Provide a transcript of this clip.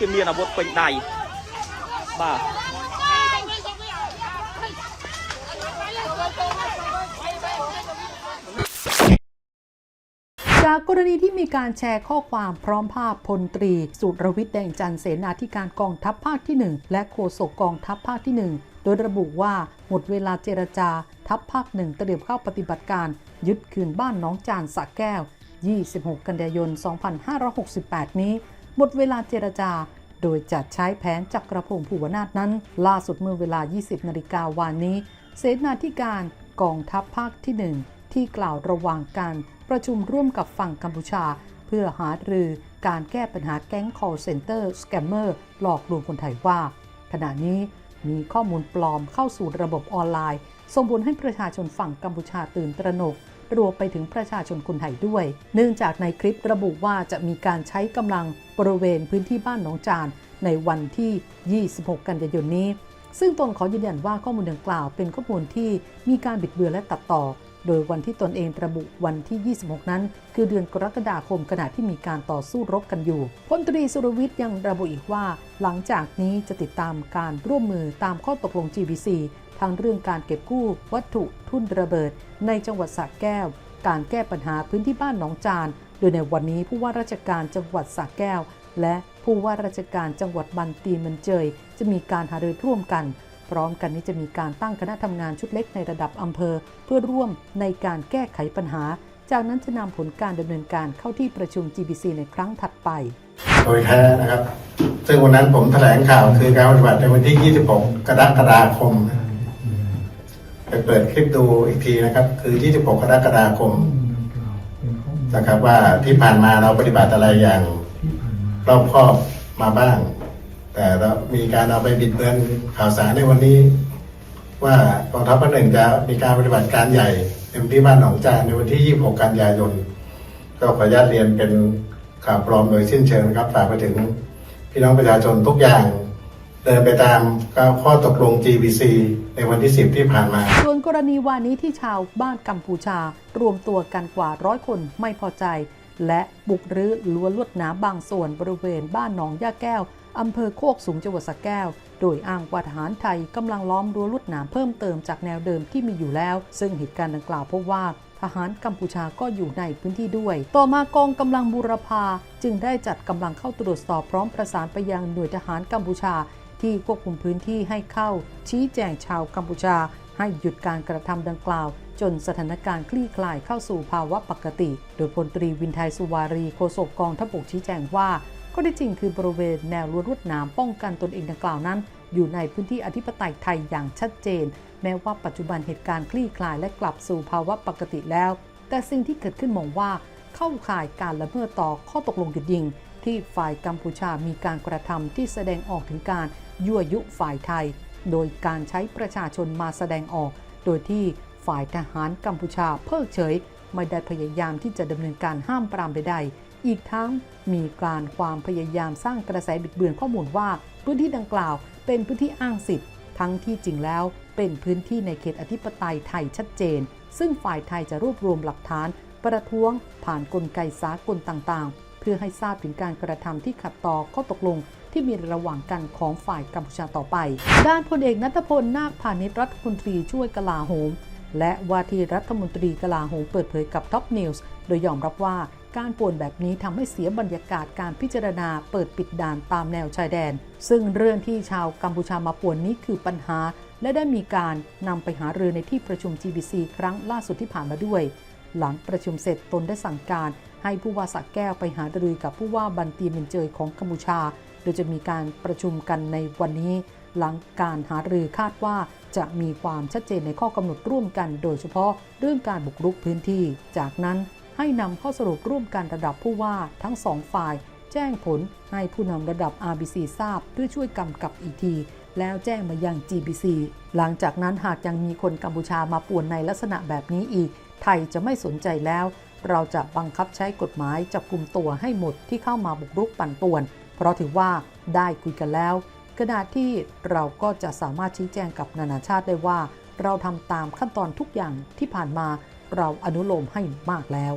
គេមានអាវុធពេញដៃបាទ จากกรณีที่มีการแชร์ข้อความพร้อมภาพพลตรี สุรวิทย์แดงจันทร์เสนาธิการกองทัพภาคที่ 1 และโฆษกกองทัพภาคที่ 1 โดยระบุว่าหมดเวลาเจรจา ทัพภาคหนึ่งเตรียมเข้าปฏิบัติการ ยึดคืนบ้านหน้องจานสระแก้ว 26 กันยายน 2568 นี้ หมดเวลาเจรจา โดยจัดใช้แผนจักรพงศ์ภูวนาถนั้น ล่าสุดเมื่อเวลา 20นาฬิกาวานนี้ เสนาธิการกองทัพภาคที่ 1 ที่กล่าวระหว่างการประชุมร่วมกับฝั่งกัมพูชา เพื่อหารือการแก้ปัญหาแก๊ง call center scammer หลอกลวงคนไทยว่า ขณะนี้มีข้อมูลปลอมเข้าสู่ระบบออนไลน์ ส่งผลให้ประชาชนฝั่งกัมพูชาตื่นตระหนก รวมไปถึงประชาชนคนไทยด้วย เนื่องจากในคลิประบุว่าจะมีการใช้กำลังบริเวณพื้นที่บ้านหนองจานในวันที่ 26 กันยายนนี้ ซึ่งตนขอยืนยันว่าข้อมูลดังกล่าวเป็นข้อมูลที่มีการบิดเบือนและตัดต่อ โดยวันที่ตนเองระบุวันที่ 26 นั้น คือเดือนกรกฎาคมขณะที่มีการต่อสู้รบกันอยู่พลตรีสุรวิทย์ยังระบุอีกว่า หลังจากนี้จะติดตามการร่วมมือตามข้อตกลง GBC ทั้งเรื่องการเก็บกู้ วัตถุทุ่นระเบิด ในจังหวัดสระแก้ว การแก้ปัญหาพื้นที่บ้านหนองจาน โดยในวันนี้ผู้ว่าราชการจังหวัดสระแก้ว และผู้ว่าราชการจังหวัดบันตีมันเจย จะมีการหารือร่วมกัน พร้อมกันนี้จะมีการตั้งคณะทำงานชุดเล็กในระดับอำเภอ เพื่อร่วมในการแก้ไขปัญหา จากนั้นจะนำผลการดำเนินการเข้าที่ประชุม GBC ในครั้งถัดไป โดยแท้นะครับ ซึ่งวันนั้นผมแถลงข่าวคือการปฏิบัติในวันที่ 26 กรกฎาคม ไปเปิดคลิปดูอีกทีนะครับ คือ 26 กรกฎาคมนะครับว่าที่ผ่านมาเราปฏิบัติอะไรอย่างรอบคอบมาบ้าง แต่เรามีการเอาไปบิดเบือนข่าวสารในวันนี้ ว่ากองทัพภาคหนึ่งจะมีการปฏิบัติการใหญ่ในพื้นที่บ้านหนองจานในวันที่ 26 กันยายน ก็ขออนุญาตเรียนเป็นข่าวปลอมโดยสิ้นเชิงนะครับฝากไปถึงพี่น้องประชาชนทุกอย่าง เดินไปตามข้อตกลง GBC ในวันที่ 10 ที่ผ่านมา ส่วนกรณีวานนี้ที่ชาวบ้านกัมพูชา รวมตัวกันกว่าร้อยคนไม่พอใจ และบุกรื้อรั้วลวดหนามบางส่วนบริเวณบ้านหนองย่าแก้วอำเภอโคกสูงจังหวัดสระแก้ว โดยอ้างว่าทหารไทยกำลังล้อมรั้วลวดหนามเพิ่มเติมจากแนวเดิมที่มีอยู่แล้ว ซึ่งเหตุการณ์ดังกล่าวพบว่าทหารกัมพูชาก็อยู่ในพื้นที่ด้วย ต่อมากองกำลังบูรพาจึงได้จัดกำลังเข้าตรวจสอบพร้อมประสานไปยังหน่วยทหารกัมพูชา ที่ควบคุมพื้นที่ให้เข้า ชี้แจงชาวกัมพูชา ให้หยุดการกระทำดังกล่าว จนสถานการณ์คลี่คลายเข้าสู่ภาวะปกติ โดยพลตรีวินไทยสุวารีโฆษกกองทัพบกชี้แจงว่าข้อที่จริงคือบริเวณแนวรั้วลวดหนามป้องกันตนเองดังกล่าวนั้น อยู่ในพื้นที่อธิปไตยไทยอย่างชัดเจน แม้ว่าปัจจุบันเหตุการณ์คลี่คลายและกลับสู่ภาวะปกติแล้ว แต่สิ่งที่เกิดขึ้นมองว่า เข้าข่ายการละเมิดต่อข้อตกลงหยุดยิง ที่ฝ่ายกัมพูชามีการกระทำที่แสดงออกถึงการยั่วยุฝ่ายไทย โดยการใช้ประชาชนมาแสดงออก โดยที่ฝ่ายทหารกัมพูชาเพิกเฉย ไม่ได้พยายามที่จะดำเนินการห้ามปรามใดๆ อีกทั้งมีการความพยายามสร้างกระแสบิดเบือนข้อมูลว่า พื้นที่ดังกล่าวเป็นพื้นที่อ้างสิทธิ์ทั้งที่จริงแล้วเป็นพื้นที่ในเขตอธิปไตยไทยชัดเจน ซึ่งฝ่ายไทยจะรวบรวมหลักฐาน ประท้วง ผ่านนกลไกสากลต่างๆ เพื่อให้ทราบถึงการกระทำที่ขัดต่อข้อตกลงที่มีระหว่างกันของฝ่ายกัมพูชาต่อไป ด้านพลเอกนัทพลนาคพาณิชรัฐมนตรีช่วยกลาโหม และว่าที่รัฐมนตรีกลาโหมเปิดเผยกับท็อปนิวส์โดยยอมรับว่าการป่วนแบบนี้ทำให้เสียบรรยากาศการพิจารณาเปิดปิดด่านตามแนวชายแดน ซึ่งเรื่องที่ชาวกัมพูชามาป่วนนี้คือปัญหา และได้มีการนำไปหารือในที่ประชุม GBC ครั้งล่าสุดที่ผ่านมาด้วย หลังประชุมเสร็จตนได้สั่งการให้ผู้ว่าสักแก้วไปหารือกับผู้ว่าบันตีเมนเจยของกัมพูชา โดยจะมีการประชุมกันในวันนี้ หลังการหารือคาดว่าจะมีความชัดเจนในข้อกำหนดร่วมกัน โดยเฉพาะเรื่องการบุกรุกพื้นที่ จากนั้นให้นำข้อสรุปร่วมกันระดับผู้ว่าทั้งสองฝ่าย แจ้งผลให้ผู้นำระดับ RBC ทราบเพื่อช่วยกำกับอีกทีแล้วแจ้งมายัง GBC หลังจากนั้นหากยังมีคนกัมพูชามาป่วนในลักษณะแบบนี้อีก ไทยจะไม่สนใจแล้ว เราจะบังคับใช้กฎหมายจับกลุ่มตัวให้หมดที่เข้ามาบุกรุกปั่นป่วน เพราะถือว่าได้คุยกันแล้วขณะที่เราก็จะสามารถชี้แจงกับนานาชาติได้ว่า เราทำตามขั้นตอนทุกอย่างที่ผ่านมาเราอนุโลมให้มากแล้ว